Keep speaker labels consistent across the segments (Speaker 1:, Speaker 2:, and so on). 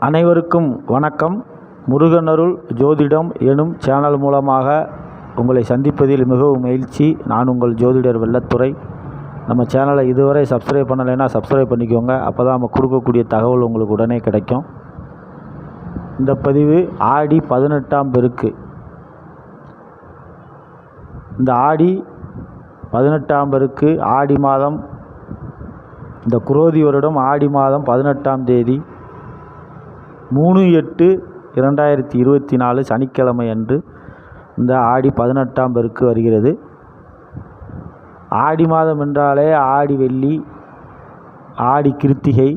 Speaker 1: அனைவருக்கும் வணக்கம். முருகனருள் ஜோதிடம் எனும் சேனல் மூலமாக உங்களை சந்திப்பதில் மிகவும் மகிழ்ச்சி. நான் உங்கள் ஜோதிடர் வெள்ளத்துறை. நம்ம சேனலை இதுவரை சப்ஸ்கிரைப் பண்ணலைன்னா சப்ஸ்கிரைப் பண்ணிக்கோங்க. அப்போ தான் நம்ம கொடுக்கக்கூடிய தகவல் உங்களுக்கு உடனே கிடைக்கும். இந்த பதிவு ஆடி பதினெட்டாம் பெருக்கு. இந்த ஆடி பதினெட்டாம் பெருக்கு ஆடி மாதம் இந்த குரோதி வருடம் ஆடி மாதம் பதினெட்டாம் தேதி. மூணு எட்டு இரண்டாயிரத்தி இருபத்தி நாலு சனிக்கிழமை அன்று இந்த ஆடி பதினெட்டாம் பெருக்கு வருகிறது. ஆடி மாதம் என்றாலே ஆடி வெள்ளி ஆடி கிருத்திகை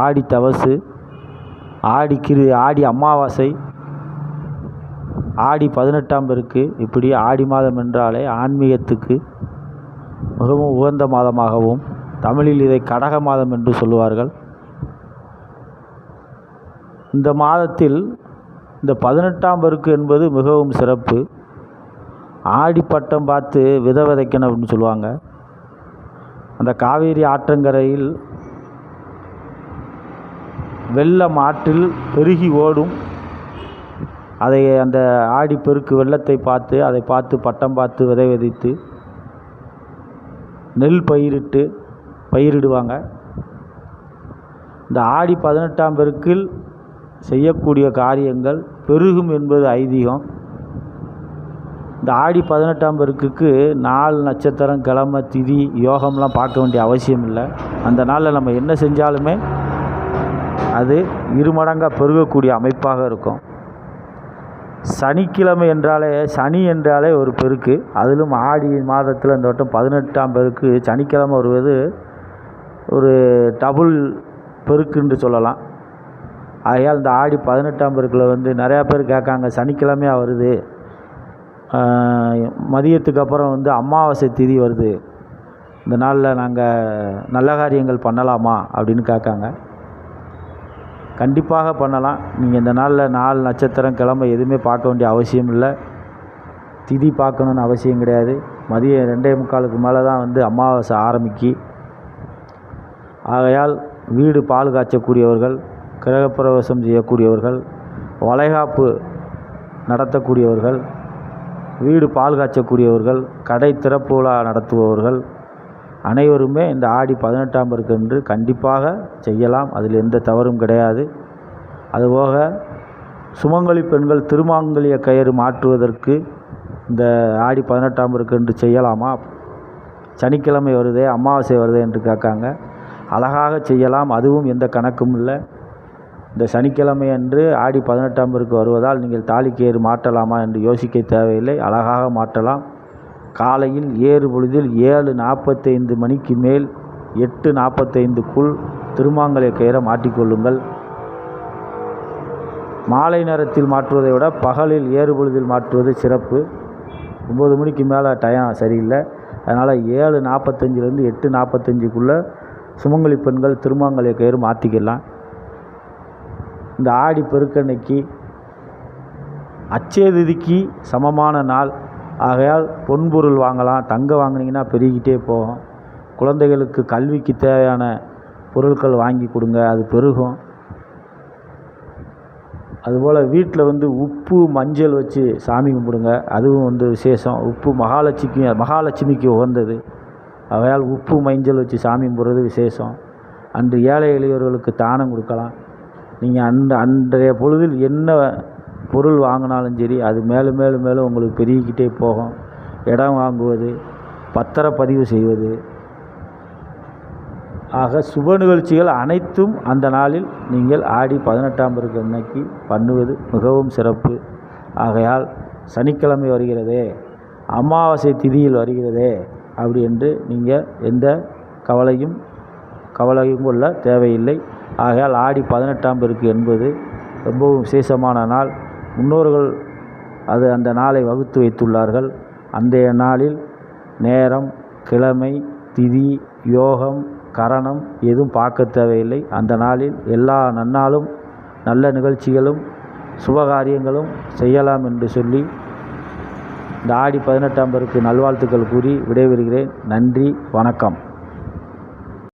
Speaker 1: ஆடி தவசு ஆடி கிரு ஆடி அமாவாசை ஆடி பதினெட்டாம் பெருக்கு. இப்படி ஆடி மாதம் என்றாலே ஆன்மீகத்துக்கு மிகவும் உகந்த மாதமாகவும் தமிழில் இதை கடக மாதம் என்று சொல்லுவார்கள். இந்த மாதத்தில் இந்த பதினெட்டாம் பெருக்கு என்பது மிகவும் சிறப்பு. ஆடி பட்டம் பார்த்து விதை விதைக்கணும் அப்படின்னு சொல்லுவாங்க. அந்த காவேரி ஆற்றங்கரையில் வெள்ளம் ஆற்றில் பெருகி ஓடும். அதை அந்த ஆடி பெருக்கு வெள்ளத்தை பார்த்து அதை பார்த்து பட்டம் பார்த்து விதை விதைத்து நெல் பயிரிட்டு பயிரிடுவாங்க. இந்த ஆடி பதினெட்டாம் பெருக்கில் செய்யக்கூடிய காரியங்கள் பெருகும் என்பது ஐதீகம். இந்த ஆடி பதினெட்டாம் பெருக்குக்கு நாள் நட்சத்திரம் கிழமை திதி யோகம்லாம் பார்க்க வேண்டிய அவசியம் இல்லை. அந்த நாளில் நம்ம என்ன செஞ்சாலுமே அது இருமடங்காக பெருகக்கூடிய அமைப்பாக இருக்கும். சனிக்கிழமை என்றாலே சனி என்றாலே ஒரு பெருக்கு. அதிலும் ஆடி மாதத்தில் இந்த வட்டம் பதினெட்டாம் பெருக்கு சனிக்கிழமை வருவது ஒரு டபுள் பெருக்குன்னு சொல்லலாம். ஆகையால் இந்த ஆடி பதினெட்டாம் பெருக்கில் வந்து நிறையா பேர் கேட்காங்க சனிக்கிழமையாக வருது. மதியத்துக்கு அப்புறம் வந்து அமாவாசை திதி வருது. இந்த நாளில் நாங்கள் நல்ல காரியங்கள் பண்ணலாமா அப்படின்னு கேட்காங்க. கண்டிப்பாக பண்ணலாம். நீங்கள் இந்த நாளில் நாலு நட்சத்திரம் கிழமை எதுவுமே பார்க்க வேண்டிய அவசியம் இல்லை. திதி பார்க்கணுன்னு அவசியம் கிடையாது. மதியம் ரெண்டே முக்காலுக்கு மேலே தான் வந்து அமாவாசை ஆரம்பிக்கு. ஆகையால் வீடு பால் காய்ச்சக்கூடியவர்கள் கிரகப்பிரவேசம் செய்யக்கூடியவர்கள் வளைகாப்பு நடத்தக்கூடியவர்கள் வீடு பால் காய்ச்சக்கூடியவர்கள் கடை திறப்பு விழா நடத்துபவர்கள் அனைவருமே இந்த ஆடி பதினெட்டாம் பெருக்கன்று கண்டிப்பாக செய்யலாம். அதில் எந்த தவறும் கிடையாது. அதுபோக சுமங்கலி பெண்கள் திருமாங்கலிய கயிறு மாற்றுவதற்கு இந்த ஆடி பதினெட்டாம் பெருக்கன்று செய்யலாமா? சனிக்கிழமை வருதே அமாவாசை வருதே என்று கேட்காங்க. அழகாக செய்யலாம். அதுவும் எந்த கணக்கும் இல்லை. இந்த சனிக்கிழமை அன்று ஆடி பதினெட்டாம் பெருக்கு வருவதால் நீங்கள் தாலிக்கேறு மாற்றலாமா என்று யோசிக்க தேவையில்லை. அழகாக மாற்றலாம். காலையில் ஏறு பொழுதில் ஏழு நாற்பத்தைந்து மணிக்கு மேல் எட்டு நாற்பத்தைந்துக்குள் திருமாங்கலை கயிறை மாட்டிக்கொள்ளுங்கள். மாலை நேரத்தில் மாற்றுவதை விட பகலில் ஏறு பொழுதில் மாற்றுவது சிறப்பு. ஒம்பது மணிக்கு மேலே டயம் சரியில்லை. அதனால் ஏழு நாற்பத்தஞ்சிலேருந்து எட்டு நாற்பத்தஞ்சுக்குள்ளே சுமங்கலி பெண்கள் திருமாங்கலை கயிறு மாற்றிக்கலாம் இந்த ஆடி பெருக்கன்னைக்கு அச்சய திதிக்கு சமமான நாள். ஆகையால் பொன்பொருள் வாங்கலாம். தங்கம் வாங்கினீங்கன்னா பெருகிட்டே போகும். குழந்தைகளுக்கு கல்விக்கு தேவையான பொருட்கள் வாங்கி கொடுங்க. அது பெருகும். அதுபோல் வீட்டில் வந்து உப்பு மஞ்சள் வச்சு சாமி கும்பிடுங்க. அதுவும் வந்து விசேஷம். உப்பு மகாலட்சுமிக்கு மகாலட்சுமிக்கு உகந்தது. ஆகையால் உப்பு மஞ்சள் வச்சு சாமி கும்பிட்றது விசேஷம். அன்று ஏழை எளியவர்களுக்கு தானம் கொடுக்கலாம். நீங்கள் அந்த அன்றைய பொழுதில் என்ன பொருள் வாங்கினாலும் சரி அது மேலும் மேலும் மேலும் உங்களுக்கு பெருகிக்கிட்டே போகும். இடம் வாங்குவது பத்திரப்பதிவு செய்வது. ஆக சுப நிகழ்ச்சிகள் அனைத்தும் அந்த நாளில் நீங்கள் ஆடி பதினெட்டாம் பிறகு அன்னைக்கு பண்ணுவது மிகவும் சிறப்பு. ஆகையால் சனிக்கிழமை வருகிறதே அமாவாசை திதியில் வருகிறதே அப்படி என்று நீங்கள் எந்த கவலையும் கவலையும் கொள்ள தேவையில்லை. ஆகையால் ஆடி பதினெட்டாம் பெருக்கு என்பது ரொம்பவும் விசேஷமான நாள். முன்னோர்கள் அது அந்த நாளை வகுத்து வைத்துள்ளார்கள். அந்த நாளில் நேரம் கிழமை திதி யோகம் கரணம் எதுவும் பார்க்க தேவையில்லை. அந்த நாளில் எல்லா நன்னாளும் நல்ல நிகழ்ச்சிகளும் சுபகாரியங்களும் செய்யலாம் என்று சொல்லி இந்த ஆடி பதினெட்டாம் பெருக்கு நல்வாழ்த்துக்கள் கூறி விடைபெறுகிறேன். நன்றி வணக்கம்.